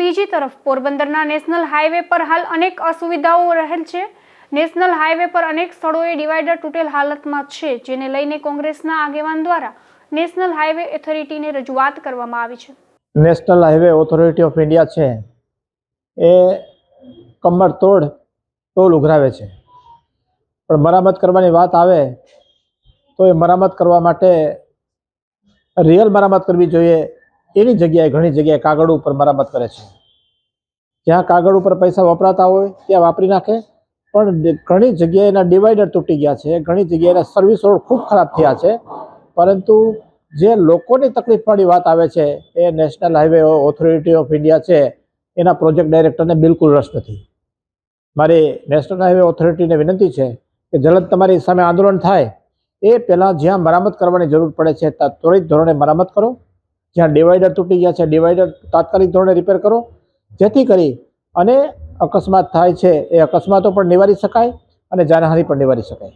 બીજી તરફ પોરબંદરના નેશનલ હાઈવે પર હાલ અનેક અસુવિધાઓ રહેલ છે. નેશનલ હાઈવે પર અનેક સ્થળોએ ડિવાઈડર તૂટેલ હાલતમાં છે, જેને લઈને કોંગ્રેસના આગેવાન દ્વારા નેશનલ હાઈવે ઓથોરિટીને રજૂઆત કરવામાં આવી છે. National highway authority of India છે. એ કમર તોડ ટોલ ઉઘરાવે છે. પણ મરામત કરવાની વાત આવે તો એ મરામત કરવા માટે રિયલ મરામત કરવી જોઈએ. એની જગ્યાએ ઘણી જગ્યાએ કાગળ ઉપર મરામત કરે છે. જ્યાં કાગળ ઉપર પૈસા વપરાતા હોય, ત્યાં વાપરી નાખે. પણ ઘણી જગ્યાએ એના ડિવાઈડર તૂટી ગયા છે. ઘણી જગ્યાએ એના સર્વિસ રોડ ખૂબ ખરાબ થયા છે. પરંતુ જે લોકોની તકલીફવાળી વાત આવે છે, એ national highway authority of India છે. એના પ્રોજેક્ટ ડાયરેક્ટરને બિલકુલ રસ નથી. મારી નેશનલ હાઈવે ઓથોરિટીને વિનંતી છે કે જલદ તમારી સામે આંદોલન થાય. એ પહેલાં જ્યાં મરામત કરવાની જરૂર પડે છે, ત્યાં ત્વરિત ધોરણે મરામત કરો. જ્યાં ડિવાઈડર તૂટી ગયા છે ડિવાઈડર તાત્કાલિક ધોરણે રિપેર કરો. જેથી કરી અને અકસ્માત થાય છે એ અકસ્માતો પણ નિવારી શકાય અને જાનહાનિ પણ નિવારી શકાય.